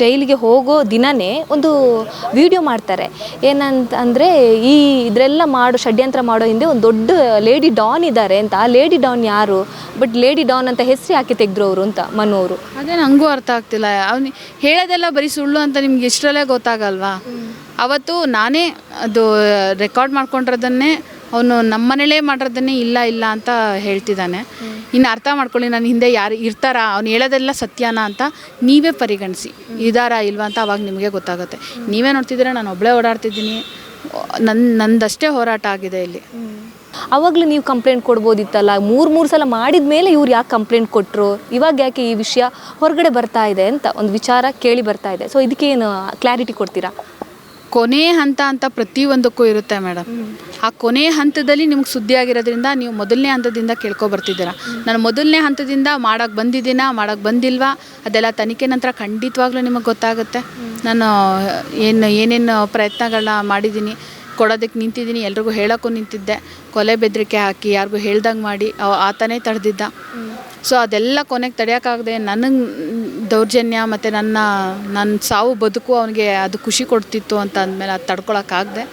ಜೈಲಿಗೆ ಹೋಗೋ ದಿನನೇ ಒಂದು ವಿಡಿಯೋ ಮಾಡ್ತಾರೆ. ಏನಂತ ಅಂದರೆ ಈ ಇದರೆಲ್ಲ ಮಾಡೋ ಷಡ್ಯಂತ್ರ ಮಾಡೋ ಹಿಂದೆ ಒಂದು ದೊಡ್ಡ ಲೇಡಿ ಡಾನ್ ಇದ್ದಾರೆ ಅಂತ. ಆ ಲೇಡಿ ಡಾನ್ ಯಾರು? ಬಟ್ ಲೇಡಿ ಡಾನ್ ಅಂತ ಹೆಸರು ಯಾಕೆ ತೆಗೆದ್ರು ಅವರು ಅಂತ ಮನು ಅವರು. ಅದೇ ನನಗೂ ಅರ್ಥ ಆಗ್ತಿಲ್ಲ. ಅವ್ನು ಹೇಳೋದೆಲ್ಲ ಬರೀ ಸುಳ್ಳು ಅಂತ ನಿಮ್ಗೆ ಇಷ್ಟರಲ್ಲೇ ಗೊತ್ತಾಗಲ್ವಾ? ಅವತ್ತು ನಾನೇ ಅದು ರೆಕಾರ್ಡ್ ಮಾಡ್ಕೊಂಡಿರೋದನ್ನೇ ಅವನು ನಮ್ಮ ಮನೇಲೇ ಮಾಡಿರೋದನ್ನೇ ಇಲ್ಲ ಇಲ್ಲ ಅಂತ ಹೇಳ್ತಿದ್ದಾನೆ. ಇನ್ನು ಅರ್ಥ ಮಾಡ್ಕೊಳ್ಳಿ, ನನ್ನ ಹಿಂದೆ ಯಾರು ಇರ್ತಾರಾ? ಅವ್ನು ಹೇಳೋದೆಲ್ಲ ಸತ್ಯನಾ ಅಂತ ನೀವೇ ಪರಿಗಣಿಸಿ. ಇದಾರಾ ಇಲ್ವಾ ಅಂತ ಅವಾಗ ನಿಮಗೆ ಗೊತ್ತಾಗುತ್ತೆ. ನೀವೇ ನೋಡ್ತಿದ್ದೀರ, ನಾನು ಒಬ್ಬಳೇ ಓಡಾಡ್ತಿದ್ದೀನಿ. ನನ್ನ ನಂದಷ್ಟೇ ಹೋರಾಟ ಆಗಿದೆ ಇಲ್ಲಿ. ಅವಾಗಲೂ ನೀವು ಕಂಪ್ಲೇಂಟ್ ಕೊಡ್ಬೋದಿತ್ತಲ್ಲ? ಮೂರು ಮೂರು ಸಲ ಮಾಡಿದ ಮೇಲೆ ಇವ್ರು ಯಾಕೆ ಕಂಪ್ಲೇಂಟ್ ಕೊಟ್ಟರು ಇವಾಗ ಯಾಕೆ ಈ ವಿಷಯ ಹೊರಗಡೆ ಬರ್ತಾ ಇದೆ ಅಂತ ಒಂದು ವಿಚಾರ ಕೇಳಿ ಬರ್ತಾ ಇದೆ. ಸೊ ಇದಕ್ಕೇನು ಕ್ಲಾರಿಟಿ ಕೊಡ್ತೀರಾ? ಕೊನೆ ಹಂತ ಅಂತ ಪ್ರತಿಯೊಂದಕ್ಕೂ ಇರುತ್ತೆ ಮೇಡಮ್. ಆ ಕೊನೆ ಹಂತದಲ್ಲಿ ನಿಮ್ಗೆ ಸುದ್ದಿ ಆಗಿರೋದ್ರಿಂದ ನೀವು ಮೊದಲನೇ ಹಂತದಿಂದ ಕೇಳ್ಕೊಬರ್ತಿದ್ದೀರಾ ನಾನು ಮೊದಲನೇ ಹಂತದಿಂದ ಮಾಡೋಕ್ಕೆ ಬಂದಿದ್ದೀನಾ ಮಾಡೋಕ್ಕೆ ಬಂದಿಲ್ವಾ? ಅದೆಲ್ಲ ತನಿಖೆ ನಂತರ ಖಂಡಿತವಾಗ್ಲೂ ನಿಮಗೆ ಗೊತ್ತಾಗುತ್ತೆ. ನಾನು, ಏನು, ಏನೇನು ಪ್ರಯತ್ನಗಳನ್ನ ಮಾಡಿದ್ದೀನಿ, ಕೊಡೋದಕ್ಕೆ ನಿಂತಿದ್ದೀನಿ, ಎಲ್ರಿಗೂ ಹೇಳೋಕ್ಕೂ ನಿಂತಿದ್ದೆ. ಕೊಲೆ ಬೆದರಿಕೆ ಹಾಕಿ ಯಾರಿಗೂ ಹೇಳ್ದಂಗೆ ಮಾಡಿ ಆತನೇ ತಡೆದಿದ್ದ. ಸೊ ಅದೆಲ್ಲ ಕೊನೆಗೆ ತಡೆಯೋಕ್ಕಾಗದೆ ನನಗೆ ದೌರ್ಜನ್ಯ ಮತ್ತು ನನ್ನ ನನ್ನ ಸಾವು ಬದುಕು ಅವನಿಗೆ ಅದು ಖುಷಿ ಕೊಡ್ತಿತ್ತು ಅಂತ ಅಂದಮೇಲೆ ಅದು ತಡ್ಕೊಳಕ್ಕಾಗದೆ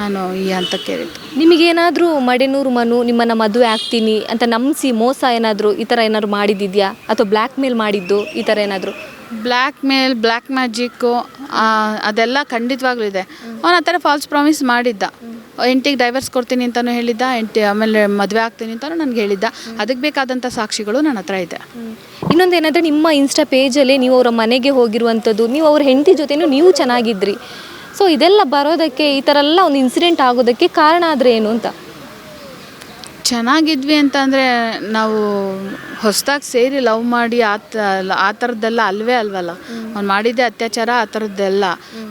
ನಾನು ಈ ಹಂತಕ್ಕೆ ಏರಿದ್ದು. ನಿಮಗೇನಾದರೂ ಮಡೆನೂರು ಮನು ನಿಮ್ಮನ್ನು ಮದುವೆ ಆಗ್ತೀನಿ ಅಂತ ನಂಬಿಸಿ ಮೋಸ ಏನಾದರೂ ಈ ಥರ ಏನಾದರೂ ಮಾಡಿದ್ದಿದ್ಯಾ ಅಥವಾ ಬ್ಲ್ಯಾಕ್ ಮೇಲ್ ಮಾಡಿದ್ದು ಈ ಥರ ಏನಾದರೂ? ಬ್ಲ್ಯಾಕ್ ಮೇಲ್ ಬ್ಲ್ಯಾಕ್ ಮ್ಯಾಜಿಕ್ಕು ಅದೆಲ್ಲ ಖಂಡಿತವಾಗ್ಲೂ ಇದೆ. ಅವನು ಆ ಥರ ಫಾಲ್ಸ್ ಪ್ರಾಮಿಸ್ ಮಾಡಿದ್ದ. ಎಂಟಿಗೆ ಡೈವರ್ಸ್ ಕೊಡ್ತೀನಿ ಅಂತಲೂ ಹೇಳಿದ್ದ, ಎಂಟಿ ಆಮೇಲೆ ಮದುವೆ ಆಗ್ತೀನಿ ಅಂತಲೂ ನನಗೆ ಹೇಳಿದ್ದ. ಅದಕ್ಕೆ ಬೇಕಾದಂಥ ಸಾಕ್ಷಿಗಳು ನನ್ನ ಹತ್ರ ಇದೆ. ಇನ್ನೊಂದು ಏನಂದರೆ ನಿಮ್ಮ ಇನ್ಸ್ಟಾ ಪೇಜಲ್ಲಿ ನೀವು ಅವರ ಮನೆಗೆ ಹೋಗಿರುವಂಥದ್ದು, ನೀವು ಅವ್ರ ಹೆಂಡತಿ ಜೊತೆನೂ ನೀವು ಚೆನ್ನಾಗಿದ್ರಿ. ಸೊ ಇದೆಲ್ಲ ಬರೋದಕ್ಕೆ ಈ ಥರ ಎಲ್ಲ ಒಂದು ಇನ್ಸಿಡೆಂಟ್ ಆಗೋದಕ್ಕೆ ಕಾರಣ ಆದರೆ ಏನು ಅಂತ? ಚೆನ್ನಾಗಿದ್ವಿ ಅಂತಂದರೆ ನಾವು ಹೊಸದಾಗಿ ಸೇರಿ ಲವ್ ಮಾಡಿ ಆ ತ ಆ ಥರದ್ದೆಲ್ಲ ಅಲ್ವೇ ಅಲ್ವಲ್ಲ? ಅವ್ನು ಮಾಡಿದ್ದೆ ಅತ್ಯಾಚಾರ ಆ ಥರದ್ದೆಲ್ಲ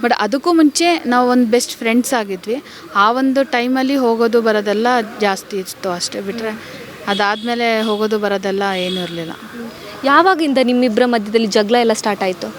ಬಟ್ ಅದಕ್ಕೂ ಮುಂಚೆ ನಾವು ಒಂದು ಬೆಸ್ಟ್ ಫ್ರೆಂಡ್ಸ್ ಆಗಿದ್ವಿ. ಆ ಒಂದು ಟೈಮಲ್ಲಿ ಹೋಗೋದು ಬರೋದೆಲ್ಲ ಜಾಸ್ತಿ ಇತ್ತು ಅಷ್ಟೇ ಬಿಟ್ಟರೆ ಅದಾದಮೇಲೆ ಹೋಗೋದು ಬರೋದೆಲ್ಲ ಏನೂ ಇರಲಿಲ್ಲ. ಯಾವಾಗಿಂದ ನಿಮ್ಮಿಬ್ಬರ ಮಧ್ಯದಲ್ಲಿ ಜಗಳ ಎಲ್ಲ ಸ್ಟಾರ್ಟ್ ಆಯಿತು?